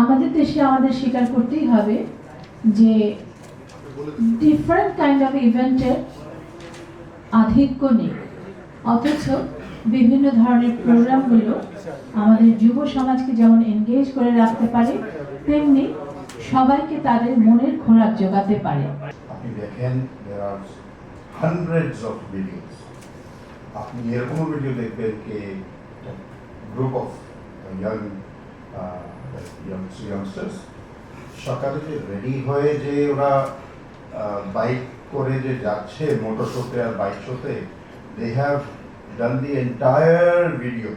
আমাদের দেশে আমাদের স্বীকার করতেই হবে যে ডিফারেন্ট কাইন্ড অফ ইভেন্টের আধিক্য নেই। অথচ বিভিন্ন ধরনের প্রোগ্রামগুলো আমাদের যুব সমাজকে যেমন এনগেজ করে রাখতে পারে, তেমনি সবাইকে তাদের মনের খোরাক যোগাতে পারে। আপনি দেখেন আপনি এরকমও ভিডিও দেখবেন কি গ্রুপ অফ ইয়াং ইয়াংস্টার্স সকালে যে রেডি হয়ে যে ওরা বাইক করে যে যাচ্ছে মোটর শোতে আর বাইক শোতে they have done the entire video